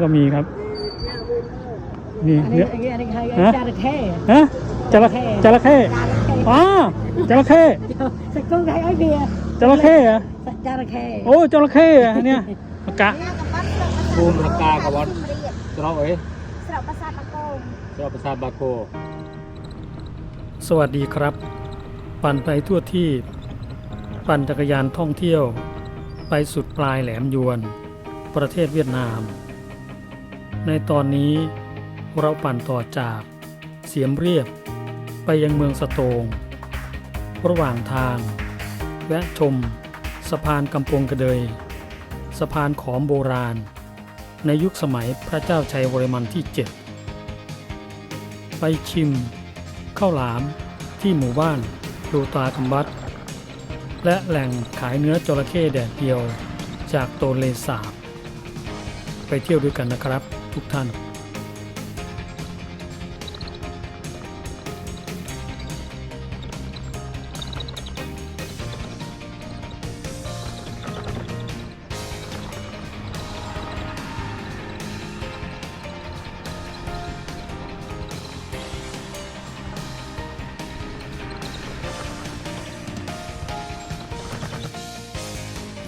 เนื้อก็มีครับ นี่อันนี้เนื้ออันนี้อันนี้ใครฮะ จระเข้ฮะจระจระเข้จระเข้อ๋อจระเข้สกุ้งไทยไอเบียร์จระเข้เหรอจระเข้โอ้จระเข้เหรอเนี่ยปากกะภูมิประกากับวัดสระเอ๋ยสระประสาทตะโกงสระประสาทบาโคสวัสดีครับ ปั่นไปทั่วที่ ปั่นจักรยานท่องเที่ยว ไปสุดปลายแหลมยวน ประเทศเวียดนาม ในตอนนี้เราปั่นต่อจากเสียมเรียบ ไปยังเมืองสโตง ระหว่างทาง แวะชม สะพานกำปงกระเดย สะพานขอมโบราณ ในยุคสมัยพระเจ้าชัยวรมันที่ 7 ไปชิม ข้าวหลามที่หมู่บ้านดูตากำบัดและแหล่งขายเนื้อจระเข้แดดเดียวจากโตนเลสาบ ไปเที่ยวด้วยกันนะครับ ทุกท่าน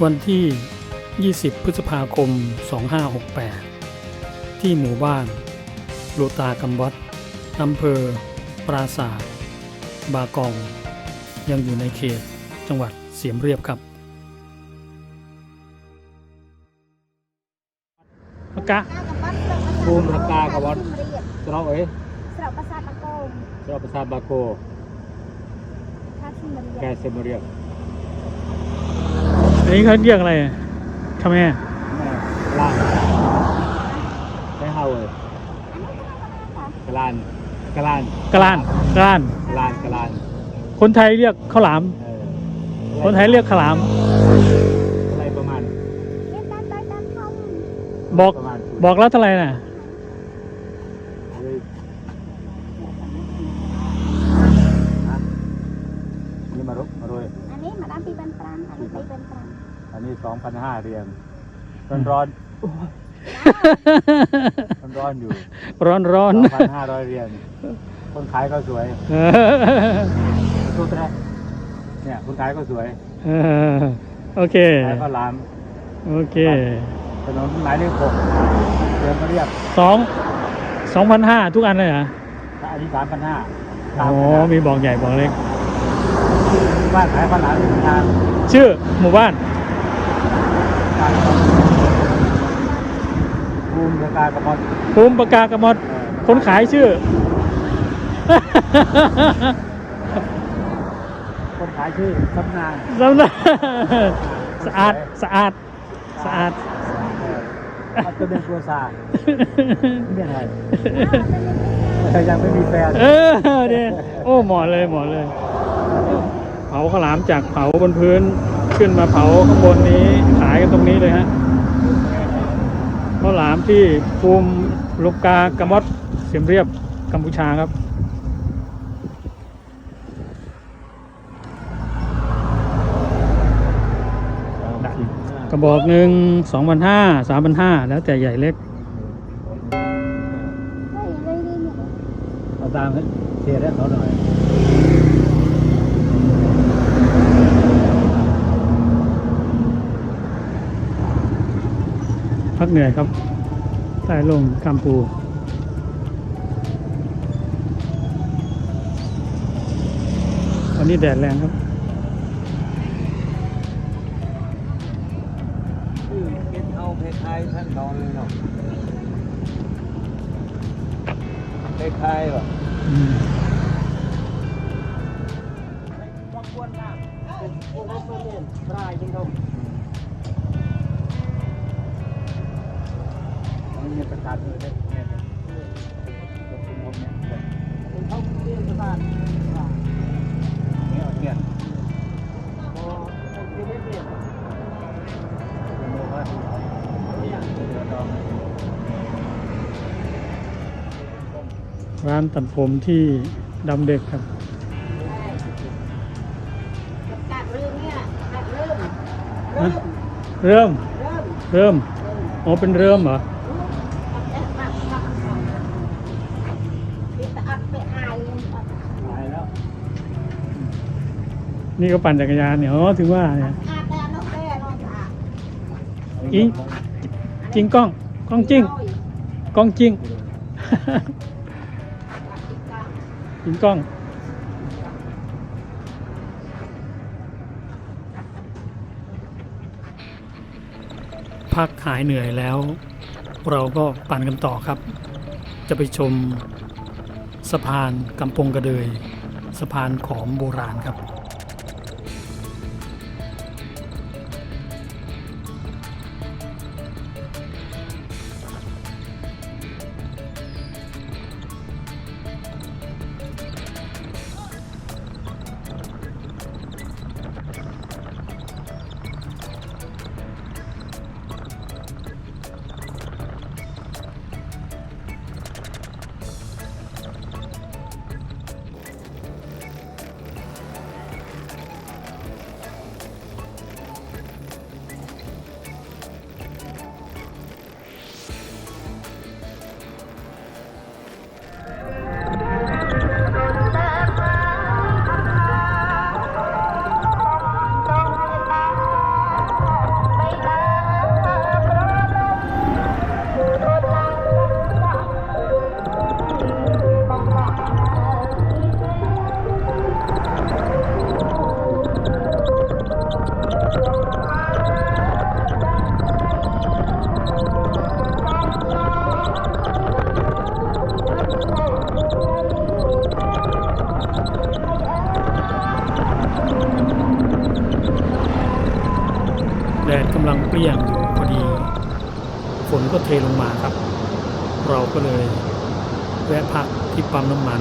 วันที่ 20 พฤษภาคม 2568 ที่หมู่บ้านลูตากำบัดอำเภอ ปราสาทบากอง ยังอยู่ในเขตจังหวัดเสียมเรียบครับปากกะภูมิประกากับวัดสระเอ๋ยสระประสาทตะโกงสระประสาทบาโคท่าที่มันแกเซมเรียกอันนี้เขาเรียกอะไรทำไมแม่ลานใช้ เฮาเลยกะลานกะลานกะลานกะลาน กะลานกะลานคนไทยเรียกข้าวหลาม เออคนไทยเรียกข้าวหลาม อะไรประมาณเรียกตามตามตามท่องบอก ประมาณบอกแล้วเท่าไหร่น่ะ เฮ้ยฮะนี่มารุมารุยอันนี้มาดามปีบันปรางอันนี้ไปบันปรางอันนี้สองพันห้าเรียนร้อนร้อนร้ อนร้อนๆอยู่ร้อนร้อนสองพันห้าร้อยเรียนคนขายก็สวยเออสู้แท้เนี่ยคนขายก็สวยเออโอเคขายข้าวหลามโอเคถนนหมายเลขหกเดินมาเรียบสองสองพันห้าทุกอันเลยเหรออันนี้สามพันห้าโอ้มีบอกใหญ่บอกเล็กบ้านขายข้าวหลามเป็นทางชื่อหมู่บ้านการภู มิเรือการกระมอดภูมิปากกากระมดเอ่อคนขายชื่อ คนขายชื่อสำนางสำนักสะอาดสะอาดสะอาด อัตเป็นกัวซาเนี่ยไงแต่ยังไม่มีแฟน เออเนี่ยโอ้หมอเลยหมอเลย เผาข้าวหลามจากเผาบนพื้นขึ้นมาเผาข้างบนนี้ขายกันตรงนี้เลยฮะ ข้าวหลามที่ภูมิลูกกากระมดเสียมเรียบกัมพูชาครับ กระบอกหนึ่งสองพันห้าสามพันห้าแล้วแต่ใหญ่เล็กเอาตามเชียร์ให้เขาหน่อย พักเหนื่อยครับใต้ลงกัมพูวันนี้แดดแรงครับกินเอาคล้ายๆท่านนอนเลยเนาะคล้ายๆแบบอืมนี่ประ กาศเลยเนี่ยเนี่ยเขาเรียนประกาศเนี่ยเขียนร้านตัดผมที่ดำเด็กครับกัดเรื่องเนี่ยกัดเริ่มฮะเริ่ม เริ่ม เริ่ม อ๋อ เป็นเริ่มเหรอ นี่ก็ปั่นจักรยานเนี่ยอ๋อถึงว่าเนี่ยอาบแต่นกแก่นอนอาบจริงจริงกล้องกล้องจริงกล้องจริงจริงกล้องพักหายเหนื่อยแล้ว เราก็ปั่นกันต่อครับ จะไปชมสะพานกำปงกระเดย สะพานขอมโบราณครับ แดดกำลังเปรี้ยงอยู่พอดี ฝนก็เทลงมาครับ เราก็เลยแวะพักที่ปั๊มน้ำมัน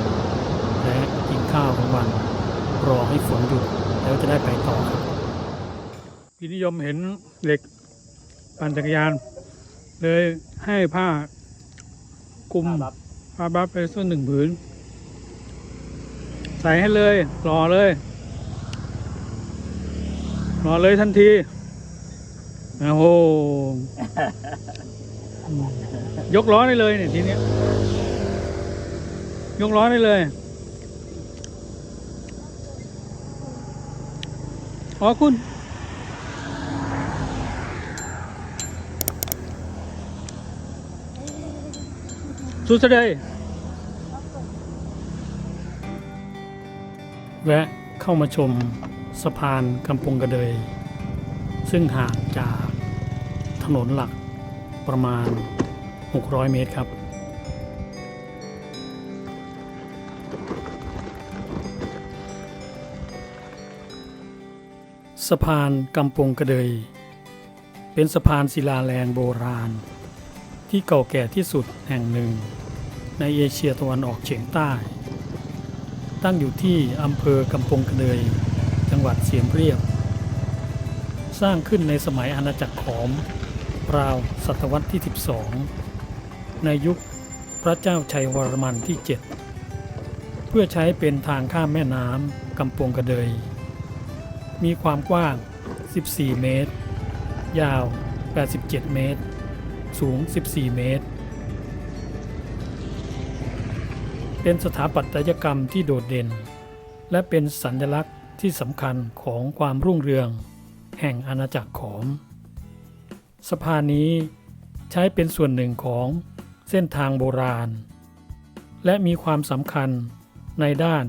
และกินข้าวของวัน รอให้ฝนหยุดแล้วจะได้ไปต่อครับพี่นิยมเห็นเหล็กปั่นจักรยาน เลยให้ผ้าคลุมผ้าบัฟไปส่วนหนึ่งผืน ใส่ให้เลยรอเลยรอเลยทันทีโอ้โหยกล้อได้เลยเนี่ยทีนี้ยกล้อได้เลยขอคุณสุดเสดย แวะเข้ามาชมสะพานกำปงกระเดย ซึ่งห่างจากถนนหลักประมาณ 600 เมตรครับ สะพานกำปงกระเดย เป็นสะพานศิลาแรงโบราณ ที่เก่าแก่ที่สุดแห่งหนึ่ง ในเอเชียตะวันออกเฉียงใต้ ตั้งอยู่ที่อำเภอกำปงกระเดยจังหวัดเสียมเรียบ สร้างขึ้นในสมัยอาณาจักรขอม ราวศตวรรษที่ 12 ในยุคพระเจ้าชัยวรมันที่ 7 เพื่อใช้เป็นทางข้ามแม่น้ำกำปงกระเดย มีความกว้าง 14 เมตร ยาว 87 เมตร สูง 14 เมตร เป็นสถาปัตยกรรมที่โดดเด่น และเป็นสัญลักษณ์ที่สำคัญของความรุ่งเรือง แห่งอาณาจักรขอม สะพานนี้ใช้เป็นส่วนหนึ่งของเส้นทางโบราณ และมีความสำคัญในด้าน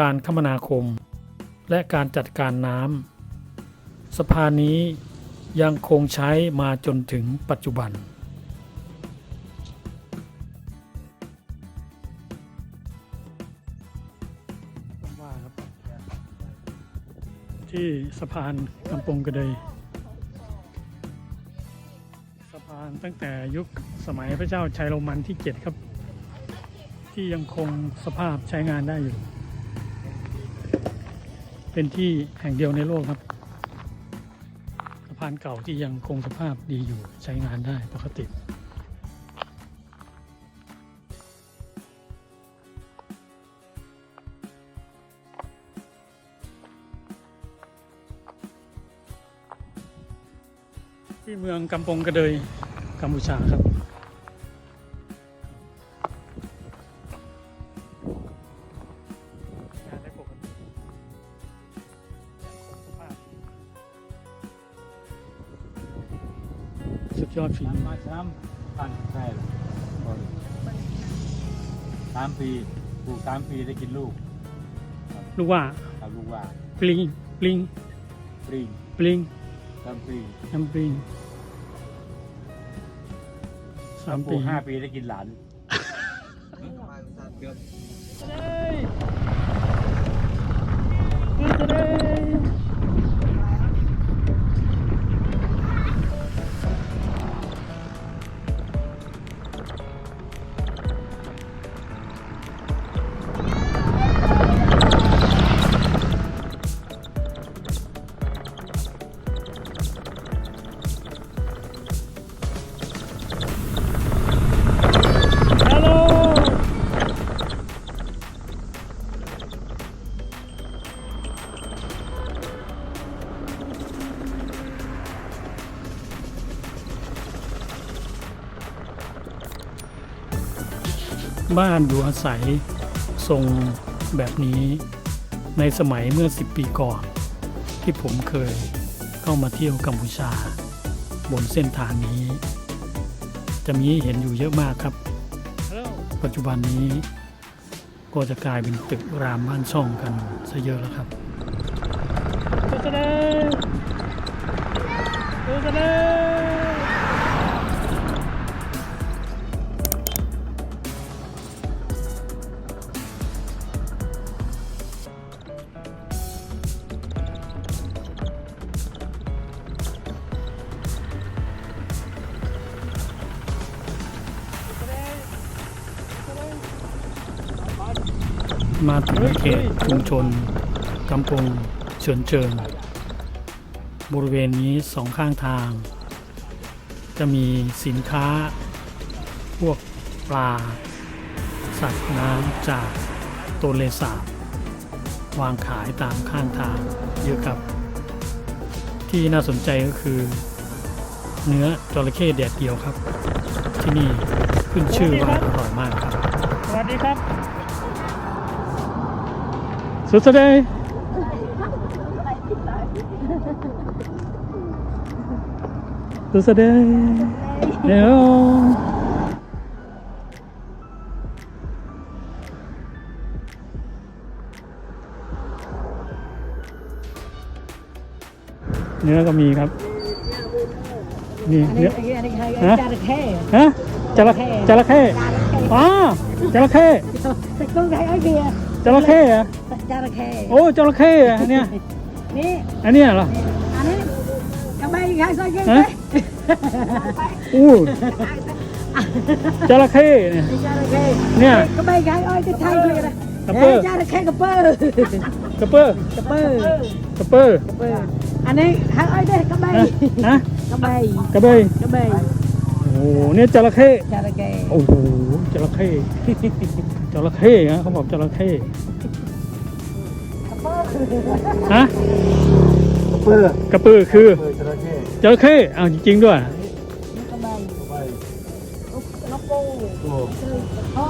การคมนาคม และการจัดการน้ำสะพานนี้ยังคงใช้มาจนถึงปัจจุบัน ที่สะพานกำปงกระเดยสะพานตั้งแต่ยุคสมัยพระเจ้าชัยโรมันที่7ครับ ที่ยังคงสภาพใช้งานได้อยู่ เป็นที่แห่งเดียวในโลกครับ สะพานเก่าที่ยังคงสภาพดีอยู่ใช้งานได้ปกติ ที่เมืองกำปงกระเดยกัมพูชาครับ สุดยอดฝีมือมาช้ำผ่านใช่หรอสามปีปลูกสามปีได้กินลูกลูกว่าครับลูกว่าปลิงปลิงปริงปลิง สามปีน้ำปลิงสามปลูปีกห้าปีได้กินหลานฮั บ้านอยู่อาศัยทรงแบบนี้ในสมัยเมื่อ 10 ปีก่อน ที่ผมเคยเข้ามาเที่ยวกัมพูชา บนเส้นทางนี้ จะมีเห็นอยู่เยอะมากครับ ปัจจุบันนี้ก็จะกลายเป็นตึกรามบ้านช่องกันซะเยอะแล้วครับ มาถึงเขตชุมชนกำปงเฉินเจิง บริเวณนี้สองข้างทาง จะมีสินค้า พวกปลา สัตว์น้ำจากโตนเลสาบวางขายตามข้างทางเยอะครับ ที่น่าสนใจก็คือ เนื้อจระเข้แดดเดียวครับ ที่นี่ขึ้นชื่อว่าอร่อยมากครับ สวัสดีครับ สุดสดายสุดสดายเดี๋ยวเนื้อก็มีครับ นี่เนื้ออันนี้ใครฮะจระเข้ฮะจระเข้จระเข้อ๋อจระเข้แต่กุ้งใครไอ้เบียร์จระเข้เหรอ จระเข้โอ้จระเข้เหรออันเนี่ยนี่อันเนี้ยเหรออันนี้กระเบยใครใส่กุ้งฮะไหมอู้จระเข้เนี่ยจระเข้เนี่ยกระเบยใครอ้อยที่ไทยเลยนะกระเปิ้ลจระเข้กระเปิ้ลกระเปอร์กระเปิ้ลกระเปอร์กระเปิ้ลอันนี้ใครอ้อยเด้กระเบยนะนะกระเบยกระเบยกระเบยโอ้โหเนี่ยจระเข้จระเข้โอ้โหจระเข้จระเข้นะเขาบอกจระเข้ ฮะเปื้อกระปือคือเปื้อจระเข้จระเข้อ้าวจริงๆด้วยกระเบยไปนกปูโอ้ตรึกท่อ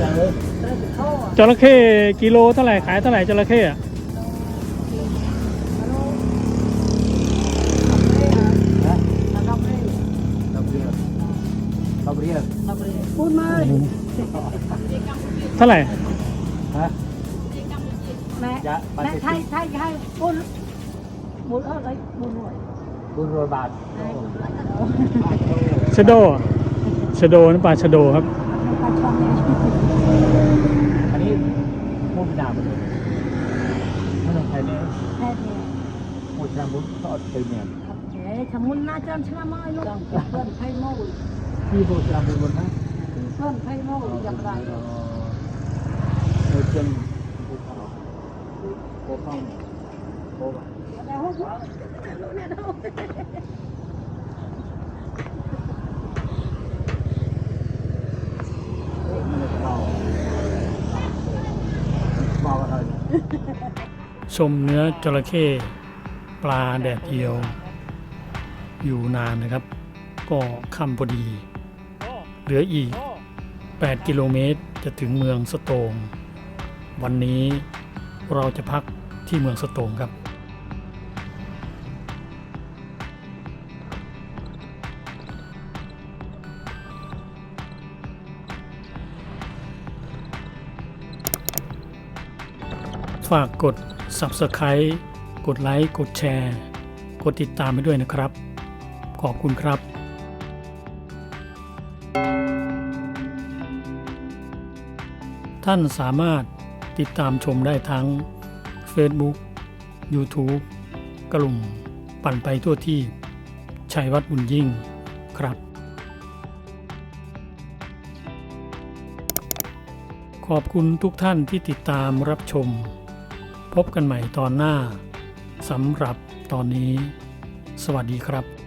จังเลยตรึกท่อจระเข้กิโลเท่าไหร่ขายเท่าไหร่จระเข้อะนะนกเอ้ยรับเรียนรับเรียนนกเอ้ยพูดมาเท่าไหร่ฮะ แม่จะปแม่ฏิไททิยนไทยไทยพูดบุญเอ้ยบุญหน่วยบุญโรยบาทไอ้บุญหน่วยชะโดชะโดน้ำปลาชะโดครับปลาช่องเนี่ยอันนี้มุกดาบเลยไม่ต้องใครเนี่ยแค่เนี่ยมุกดาบุญทอดเป็นเนี่ยเอ๊ะทำมุนน่าจะชนะมาลูกเพื่อนไทยโม่ที่มุกดาบุญบนนะเพื่อนไทยโม่อย่างไรเออเจนภูเขา โคฟังโค้งชมเนื้อจระเข้ปลาแดดเดียว อยู่นานนะครับ ก็ค่ำพอดี เหลืออีก 8 กิโลเมตรจะถึงเมืองสโตงวันนี้เราจะพัก ที่เมืองสตงครับฝากกด Subscribe กดไลค์ กดแชร์ กดติดตามไปด้วยนะครับ ขอบคุณครับท่านสามารถติดตามชมได้ทั้ง Facebook YouTube กลุ่มปั่นไปทั่วที่ ชัยวัฒน์บุญยิ่งครับ ขอบคุณทุกท่านที่ติดตามรับชม พบกันใหม่ตอนหน้าสำหรับตอนนี้ สวัสดีครับ